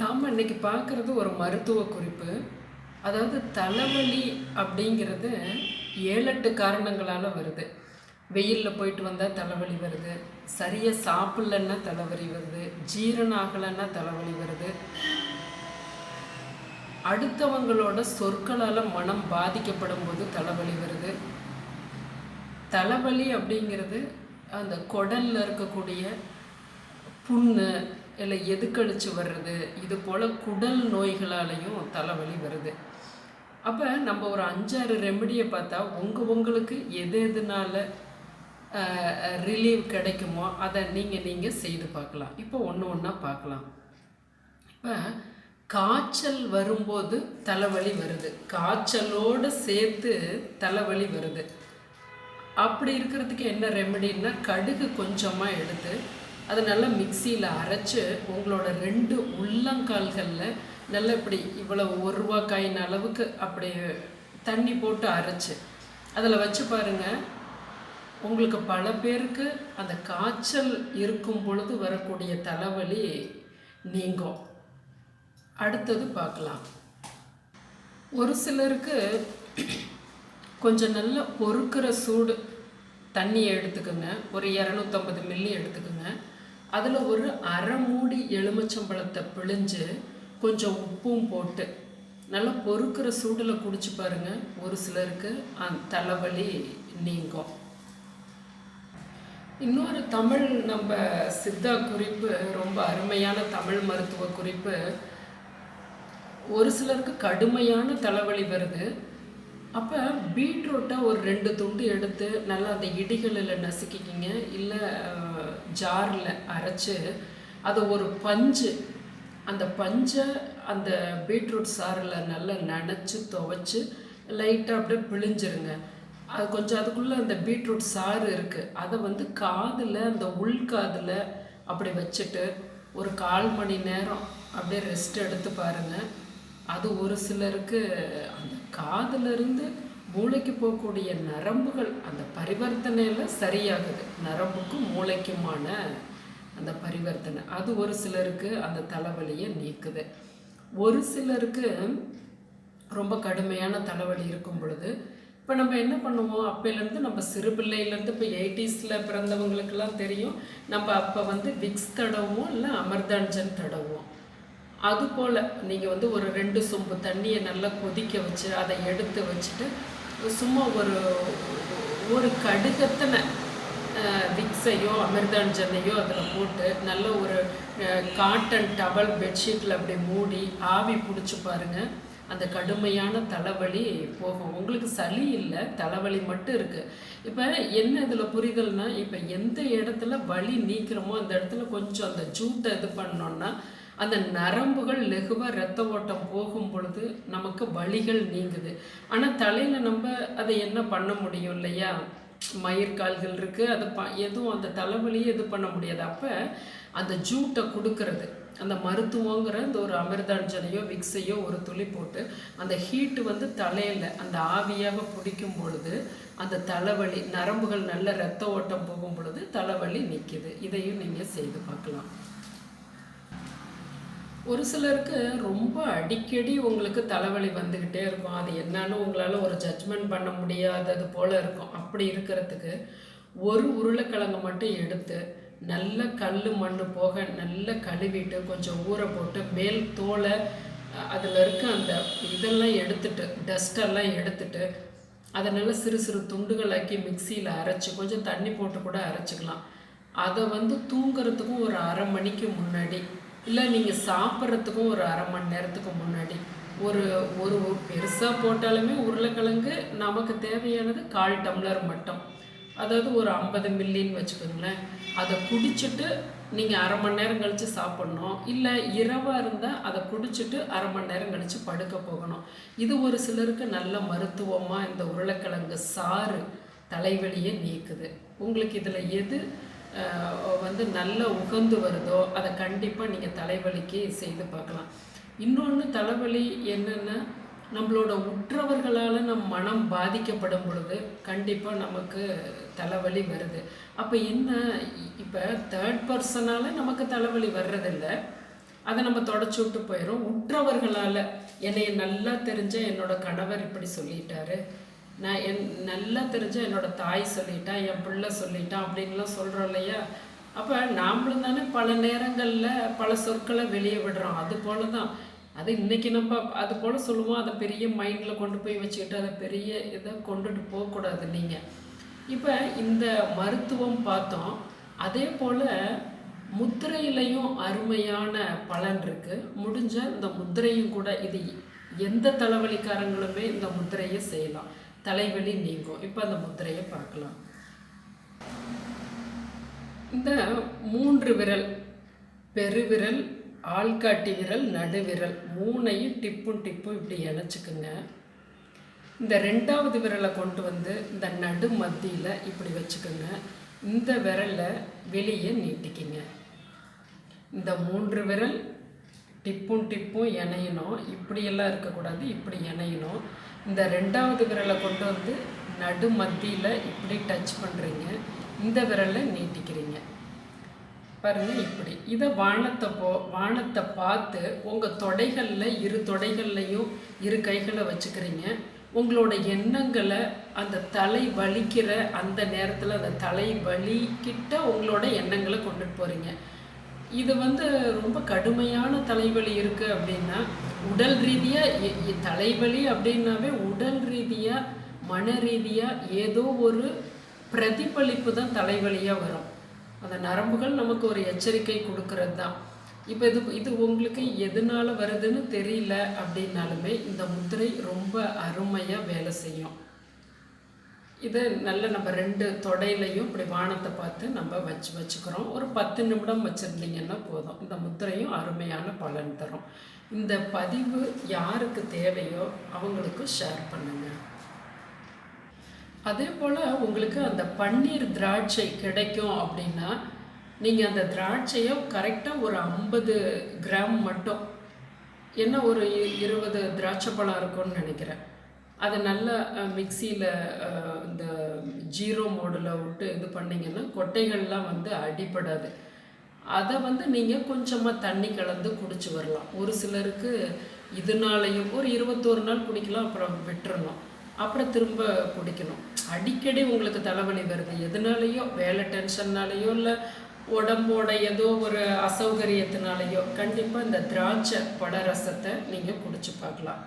நாம் இன்னைக்கு பார்க்குறது ஒரு மருத்துவ குறிப்பு. அதாவது தலைவலி அப்படிங்கிறது ஏழெட்டு காரணங்களால் வருது. வெயிலில் போயிட்டு வந்தால் தலைவலி வருது. சரியாக சாப்பிட்லன்னா தலைவலி வருது. ஜீரணம் ஆகலைன்னா தலைவலி வருது. அடுத்தவங்களோட சொற்களால் மனம் பாதிக்கப்படும் போது தலைவலி வருது. தலைவலி அப்படிங்கிறது அந்த குடலில் இருக்கக்கூடிய புண்ணு இல்லை எதுக்கழிச்சு வர்றது? இது போல் குடல் நோய்களாலையும் தலைவலி வருது. அப்போ நம்ம ஒரு அஞ்சாறு ரெமெடியை பார்த்தா உங்கள் உங்களுக்கு எது எதுனால ரிலீவ் கிடைக்குமோ அதை நீங்கள் நீங்கள் செய்து பார்க்கலாம். இப்போ ஒன்று ஒன்றா பார்க்கலாம். இப்போ காய்ச்சல் வரும்போது தலைவலி வருது. காய்ச்சலோடு சேர்த்து தலைவலி வருது. அப்படி இருக்கிறதுக்கு என்ன ரெமெடின்னா கடுகு கொஞ்சமாக எடுத்து அதை நல்லா மிக்சியில் அரைச்சு உங்களோட ரெண்டு உள்ளங்கால்களில் நல்லா இப்படி இவ்வளோ ஒரு ரூபா காயின் அளவுக்கு அப்படி தண்ணி போட்டு அரைச்சி. அதில் வச்சு பாருங்கள் உங்களுக்கு பல பேருக்கு அந்த காய்ச்சல் இருக்கும் பொழுது வரக்கூடிய தலைவலி நீங்கும். அடுத்தது பார்க்கலாம். ஒரு சிலருக்கு கொஞ்சம் நல்லா பொறுக்கிற சூடு தண்ணியை எடுத்துக்கோங்க. ஒரு இரநூத்தம்பது மில்லி எடுத்துக்கோங்க. அதில் ஒரு அரை மூடி எலுமிச்சம்பழத்தை பிழிஞ்சு கொஞ்சம் உப்பும் போட்டு நல்லா பொறுக்கிற சூடில் குடிச்சு பாருங்கள் ஒரு சிலருக்கு அந்த தலைவலி நீங்கும். இன்னொரு தமிழ் நம்ம சித்தா குறிப்பு ரொம்ப அருமையான தமிழ் மருத்துவ குறிப்பு. ஒரு சிலருக்கு கடுமையான தலைவலி வருது. அப்போ பீட்ரூட்டை ஒரு ரெண்டு துண்டு எடுத்து நல்லா அந்த இடிகளில் நசுக்கிக்கிங்க. இல்லை ஜாரில் அரைச்சி அதை ஒரு பஞ்சு அந்த பஞ்சை அந்த பீட்ரூட் சாறில் நல்லா நனைச்சி துவைச்சி லைட்டாக அப்படியே பிழிஞ்சிருங்க. அது கொஞ்சம் அதுக்குள்ளே அந்த பீட்ரூட் சாறு இருக்குது அதை வந்து காதில் அந்த உள்காதில் அப்படி வச்சுட்டு ஒரு கால் மணி நேரம் அப்படியே ரெஸ்ட் எடுத்து பாருங்கள் அது ஒரு சிலருக்கு அந்த காதிலிருந்து மூளைக்கு போகக்கூடிய நரம்புகள் அந்த பரிவர்த்தனையில் சரியாகுது. நரம்புக்கும் மூளைக்குமான அந்த பரிவர்த்தனை. அது ஒரு சிலருக்கு அந்த தலைவலியை நீக்குது. ஒரு சிலருக்கு ரொம்ப கடுமையான தலைவலி இருக்கும் பொழுது இப்போ நம்ம என்ன பண்ணுவோம்? அப்போலேருந்து நம்ம சிறு பிள்ளையிலேருந்து இப்போ எயிட்டிஸில் பிறந்தவங்களுக்கெல்லாம் தெரியும். நம்ம அப்போ வந்து விக்ஸ் தடவும் இல்லை அமர்தாஞ்சன் தடவும் அதுபோல் நீங்கள் வந்து ஒரு ரெண்டு சொம்பு தண்ணியை நல்லா கொதிக்க வச்சு அதை எடுத்து வச்சுட்டு சும்மா ஒரு ஒரு கடுகத்தனை விக்ஸையோ அமிர்தாஞ்சனையோ அதில் போட்டு நல்ல ஒரு காட்டன் டபல் பெட்ஷீட்டில் அப்படி மூடி ஆவி பிடிச்சி பாருங்கள் அந்த கடுமையான தலைவலி போகும். உங்களுக்கு சளி இல்லை தலைவலி மட்டும் இருக்குது இப்போ என்ன இதில் புரிதல்னா இப்போ எந்த இடத்துல வலி நீக்கிறோமோ அந்த இடத்துல கொஞ்சம் அந்த ஜூட்டை இது பண்ணோன்னா அந்த நரம்புகள் லெகுவாக ரத்த ஓட்டம் போகும் பொழுது நமக்கு வலிகள் நீங்குது. ஆனால் தலையில் நம்ம அதை என்ன பண்ண முடியும் இல்லையா? மயிர்கால்கள் இருக்குது அது ப எதுவும் அந்த தலைவலியை இது பண்ண முடியாது. அப்போ அந்த ஜூட்டை கொடுக்கறது அந்த மருத்துவங்கிற இந்த ஒரு அமிர்தாஞ்சனையோ விக்ஸையோ ஒரு துளி போட்டு அந்த ஹீட்டு வந்து தலையில் அந்த ஆவியாக பிடிக்கும் பொழுது அந்த தலைவலி நரம்புகள் நல்ல ரத்த ஓட்டம் போகும் பொழுது தலைவலி நிற்கிது இதையும் நீங்கள் செய்து பார்க்கலாம். ஒரு சிலருக்கு ரொம்ப அடிக்கடி உங்களுக்கு தலைவலி வந்துக்கிட்டே இருக்கும். அது என்னன்னு உங்களால் ஒரு ஜட்ஜ்மெண்ட் பண்ண முடியாதது போல் இருக்கும். அப்படி இருக்கிறதுக்கு ஒரு உருளைக்கிழங்கு மட்டும் எடுத்து நல்ல கல் மண் போக நல்லா கழுவிட்டு கொஞ்சம் ஊற போட்டு மேல் தோலை அதில் இருக்க அந்த இதெல்லாம் எடுத்துட்டு டஸ்டெல்லாம் எடுத்துட்டு அதை நல்லா சிறு சிறு துண்டுகளாக்கி மிக்சியில் அரைச்சி கொஞ்சம் தண்ணி போட்டு கூட அரைச்சிக்கலாம். அதை வந்து தூங்குறதுக்கும் ஒரு அரை மணிக்கு முன்னாடி இல்லை நீங்கள் சாப்பிட்றதுக்கும் ஒரு அரை மணி நேரத்துக்கு முன்னாடி. ஒரு ஒரு பெருசாக போட்டாலுமே உருளைக்கிழங்கு நமக்கு தேவையானது கால் டம்ளர் மட்டும். அதாவது ஒரு ஐம்பது மில்லின்னு வச்சுக்கோங்களேன். அதை குடிச்சிட்டு நீங்கள் அரை மணி நேரம் கழித்து சாப்பிட்ணும். இல்லை இரவாக இருந்தால் அதை குடிச்சிட்டு அரை மணி நேரம் கழித்து படுக்க போகணும். இது ஒரு சிலருக்கு நல்ல மருத்துவமாக இந்த உருளைக்கிழங்கு சாறு தலைவலியை நீக்குது. உங்களுக்கு இதில் எது வந்து நல்ல உகந்து வருதோ அதை கண்டிப்பாக நீங்கள் தலைவலிக்கு செய்து பார்க்கலாம். இன்னொன்று தலைவலி என்னென்னா நம்மளோட உற்றவர்களால் நம் மனம் பாதிக்கப்படும் பொழுது கண்டிப்பாக நமக்கு தலைவலி வருது. அப்போ என்ன இப்போ தேர்ட் பர்சனால் நமக்கு தலைவலி வர்றதில்லை. அதை நம்ம தொடச்சி விட்டு போயிடும் உற்றவர்களால் என்னை நல்லா தெரிஞ்ச என்னோட கணவர் இப்படி சொல்லிட்டாரு. நான் என் நல்லா தெரிஞ்ச என்னோட தாய் சொல்லிட்டா என் பிள்ளை சொல்லிட்டான் அப்படின்லாம் சொல்கிறோம் இல்லையா? அப்போ நாமளும் தானே பல நேரங்களில் பல சொற்களை வெளியே விடுறோம். அது போல தான் அது இன்னைக்கு நம்ம அது போல் சொல்லுவோம். அதை பெரிய மைண்டில் கொண்டு போய் வச்சுக்கிட்டு அதை பெரிய இதை கொண்டுட்டு போகக்கூடாது நீங்கள் இப்போ இந்த மருத்துவம் பார்த்தோம். அதே போல் முத்திரையிலையும் அருமையான பலன் இருக்குது முடிஞ்ச இந்த முத்திரையும் கூட இது எந்த தலைவலிக்காரங்களுமே இந்த முத்திரையை செய்யலாம். தலைவலி நீங்கும். இப்போ அந்த முத்திரையை பார்க்கலாம். இந்த மூன்று விரல் பெருவிரல் ஆள்காட்டி விரல் நடுவிரல் மூணையும் டிப்பும் டிப்பும் இப்படி இணைச்சிக்குங்க. இந்த ரெண்டாவது விரலை கொண்டு வந்து இந்த நடு மத்தியில் இப்படி வச்சுக்கோங்க. இந்த விரலை வெளியே நீட்டிக்கிங்க. இந்த மூன்று விரல் டிப்பும் டிப்பும் இணையணும். இப்படியெல்லாம் இருக்கக்கூடாது. இப்படி இணையணும். இந்த ரெண்டாவது விரலை கொண்டு வந்து நடு மத்தியில் இப்படி டச் பண்ணுறீங்க இந்த விரலை நீட்டிக்கிறீங்க. பாருங்கள் இப்படி. இதை வானத்தை போ வானத்தை பார்த்து உங்கள் தொடைகளில் இரு தொடைகள்லையும் இரு கைகளை வச்சுக்கிறீங்க. உங்களோட எண்ணங்களை அந்த தலை வலிக்கிற அந்த நேரத்தில் அந்த தலை வலிக்கிட்ட உங்களோட எண்ணங்களை கொண்டுட்டு போகிறீங்க இது வந்து ரொம்ப கடுமையான தலைவலி இருக்குது அப்படின்னா உடல் ரீதியாக தலைவலி அப்படின்னாவே உடல் ரீதியாக மன ரீதியாக ஏதோ ஒரு பிரதிபலிப்பு தான் தலைவலியாக வரும். அந்த நரம்புகள் நமக்கு ஒரு எச்சரிக்கை கொடுக்கறது தான். இப்போ இது இது உங்களுக்கு எதனால வருதுன்னு தெரியல அப்படின்னாலுமே இந்த முத்திரை ரொம்ப அருமையாக வேலை செய்யும். இது நல்ல நம்ம ரெண்டு தொடையிலையும் இப்படி வானத்தை பார்த்து நம்ம வச்சு வச்சுக்கிறோம். ஒரு பத்து நிமிடம் வச்சுருந்தீங்கன்னா போதும். இந்த முத்திரையும் அருமையான பலன் தரும். இந்த பதிவு யாருக்கு தேவையோ அவங்களுக்கு ஷேர் பண்ணுங்கள் அதே போல் உங்களுக்கு அந்த பன்னீர் திராட்சை கிடைக்கும் அப்படின்னா நீங்கள் அந்த திராட்சையை கரெக்டாக ஒரு ஐம்பது கிராம் மட்டும் என்ன ஒரு இருபது திராட்சை பழம் இருக்கும்னு நினைக்கிறேன். அதை நல்லா மிக்சியில் இந்த ஜீரோ மோடில் விட்டு இது பண்ணிங்கன்னா கொட்டைகள்லாம் வந்து அடிப்படாது அதை வந்து நீங்கள் கொஞ்சமாக தண்ணி கலந்து குடிச்சு வரலாம். ஒரு சிலருக்கு இதனாலையும் ஒரு இருபத்தோரு நாள் குடிக்கலாம் அப்புறம் விட்டுறணும் அப்புறம் திரும்ப குடிக்கணும். அடிக்கடி உங்களுக்கு தலைவலி வருது. எதனாலேயோ? வேலை டென்ஷன்னாலேயோ இல்லை உடம்போட ஏதோ ஒரு அசௌகரியத்தினாலேயோ? கண்டிப்பாக இந்த திராட்சை பட ரசத்தை நீங்கள் குடிச்சு பார்க்கலாம்.